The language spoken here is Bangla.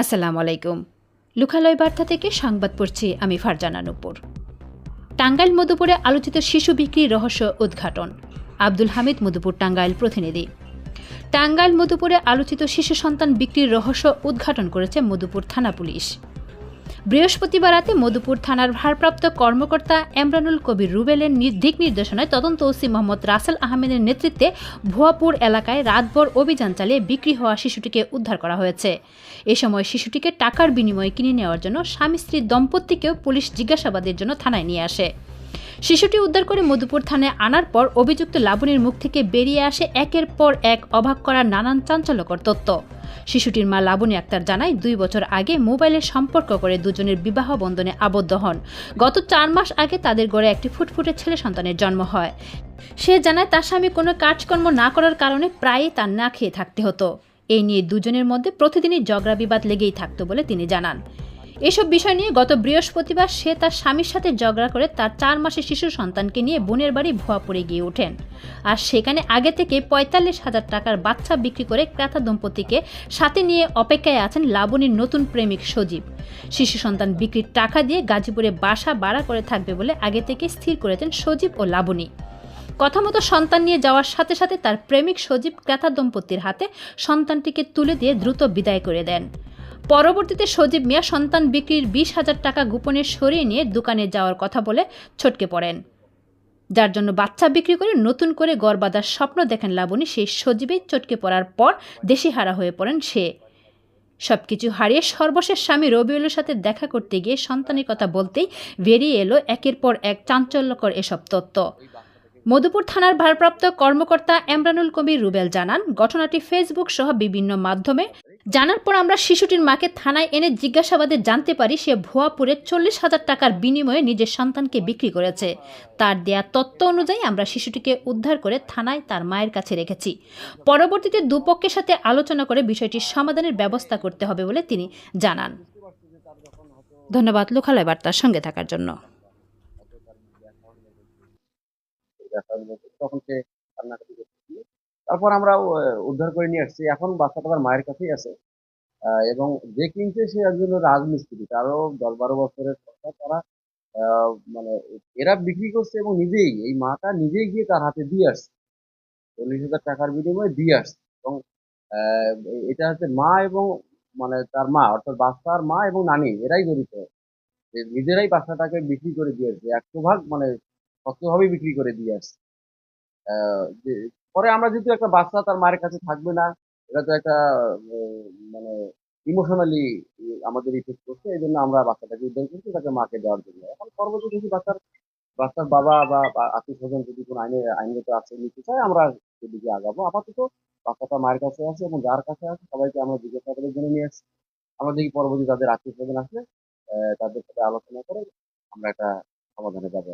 আসসালামু আলাইকুম। লুকালয় বার্তা থেকে সংবাদ পড়ছি আমি ফারজানা নুপুর। টাঙ্গাইল মধুপুরে আলোচিত শিশু বিক্রির রহস্য উদ্ঘাটন। আব্দুল হামিদ মধুপুর টাঙ্গাইল প্রতিনিধি। টাঙ্গাইল মধুপুরে আলোচিত শিশু সন্তান বিক্রির রহস্য উদ্ঘাটন করেছে মধুপুর থানা পুলিশ। বৃহস্পতিবার রাতে মধুপুর থানার ভারপ্রাপ্ত কর্মকর্তা এমরানুল কবির রুবেলের দিক নির্দেশনায় তদন্ত ওসি মোহাম্মদ রাসেল আহমেদের নেতৃত্বে ভুয়াপুর এলাকায় রাতভর অভিযান চালিয়ে বিক্রি হওয়া শিশুটিকে উদ্ধার করা হয়েছে। এ সময় শিশুটিকে টাকার বিনিময়ে কিনে নেওয়ার জন্য স্বামী স্ত্রী দম্পতিকেও পুলিশ জিজ্ঞাসাবাদের জন্য থানায় নিয়ে আসে। শিশুটি উদ্ধার করে মধুপুর থানায় আনার পর অভিযুক্ত লাবণীর মুখ থেকে বেরিয়ে আসে একের পর এক অবাক করার নানান চাঞ্চল্যকর তথ্য। শিশুটির মা লাবণী আক্তার জানায়, দুই বছর আগে মোবাইলে সম্পর্ক করে দুজনের বিবাহ বন্ধনে আবদ্ধ হন। গত চার মাস আগে তাদের গড়ে একটি ফুটফুটে ছেলে সন্তানের জন্ম হয়। সে জানায়, তার স্বামী কোনো কাজকর্ম না করার কারণে প্রায়ই তার না খেয়ে থাকতে হতো। এই নিয়ে দুজনের মধ্যে প্রতিদিনই ঝগড়া বিবাদ লেগেই থাকতো বলে তিনি জানান। এসব বিষয় নিয়ে গত বৃহস্পতিবার সে তার স্বামীর সাথে ঝগড়া করে তার চার মাসের শিশু সন্তানকে নিয়ে বোনের বাড়ি ভুয়াপুরে গিয়ে ওঠেন। আর সেখানে আগে থেকে পঁয়তাল্লিশ হাজার টাকার বাচ্চা বিক্রি করে ক্রেতা দম্পতিকে সাথে নিয়ে অপেক্ষায় আছেন লাবণীর নতুন প্রেমিক সজীব। শিশু সন্তান বিক্রির টাকা দিয়ে গাজীপুরে বাসা ভাড়া করে থাকবে বলে আগে থেকে স্থির করেছেন সজীব ও লাবণী। কথা মতো সন্তান নিয়ে যাওয়ার সাথে সাথে তার প্রেমিক সজীব ক্রেতা দম্পতির হাতে সন্তানটিকে তুলে দিয়ে দ্রুত বিদায় করে দেন। পরবর্তীতে সজীব মিয়া সন্তান বিক্রির বিশ হাজার টাকা গোপনে সরিয়ে নিয়ে দোকানে যাওয়ার কথা বলে ছটকে পড়েন। যার জন্য বাচ্চা বিক্রি করে নতুন করে গড় বাঁধার স্বপ্ন দেখেন লাবণী, সেই সজীবে চটকে পড়ার পর দেশিহারা হয়ে পড়েন সে। সব কিছু হারিয়ে সর্বশেষ স্বামী রবিউলের সাথে দেখা করতে গিয়ে সন্তানের কথা বলতেই বেরিয়ে এলো একের পর এক চাঞ্চল্যকর এসব তত্ত্ব। মধুপুর থানার ভারপ্রাপ্ত কর্মকর্তা এমরানুল কবির রুবেল জানান, ঘটনাটি ফেসবুক সহ বিভিন্ন মাধ্যমে জানার পর আমরা শিশুটির মাকে থানায় এনে জিজ্ঞাসাবাদে জানতে পারি সে ভুয়াপুরে চল্লিশ হাজার টাকার বিনিময়ে নিজের সন্তানকে বিক্রি করেছে। তার দেয়া তত্ত্ব অনুযায়ী আমরা শিশুটিকে উদ্ধার করে থানায় তার মায়ের কাছে রেখেছি। পরবর্তীতে দুপক্ষের সাথে আলোচনা করে বিষয়টির সমাধানের ব্যবস্থা করতে হবে বলে তিনি জানান। ধন্যবাদ লোকালয় বার্তার সঙ্গে থাকার জন্য। তখন সে তারপর আমরা উদ্ধার করে নিয়ে আসছি। এখন বাচ্চাটা তার মায়ের কাছেই আছে। এবং যে কিনছে সে একজন রাজমিস্ত্রি। তারও দশ বারো বছরের তারা মানে এরা বিক্রি করছে এবং নিজেই, এই মাটা নিজেই গিয়ে তার হাতে দিয়ে আসছে। চল্লিশ হাজার টাকার বিনিময়ে দিয়ে আসছে। এবং এটা হচ্ছে মা এবং মানে তার মা, অর্থাৎ বাচ্চার মা এবং নানি, এরাই জড়িত নিজেরাই বাচ্চাটাকে বিক্রি করে দিয়ে আসছে। একশো ভাগ মানে সত্যভাবেই বিক্রি করে দিয়ে আসছে। পরে আমরা যেহেতু একটা বাচ্চা, তার মায়ের কাছে থাকবে না, এটা তো একটা মানে ইমোশনালি আমাদের ইফেক্ট করছে, এই জন্য আমরা বাচ্চাটাকে উদ্ধার করছি, তাকে মাকে দেওয়ার জন্য। এখন পরবর্তী যদি বাচ্চার বাচ্চার বাবা বা আত্মীয় স্বজন যদি কোনো আইনে, আইনগত আছে নিতে চায়, আমরা সেদিকে আগাবো। আপাতত বাচ্চাটা মায়ের কাছে আছে এবং যার কাছে আছে, সবাইকে আমরা জিজ্ঞাসাবাদের জন্য নিয়ে আসছি। আমরা দেখি পরবর্তী তাদের আত্মীয় স্বজন আসলে তাদের সাথে আলোচনা করে আমরা একটা সমাধানে যাব।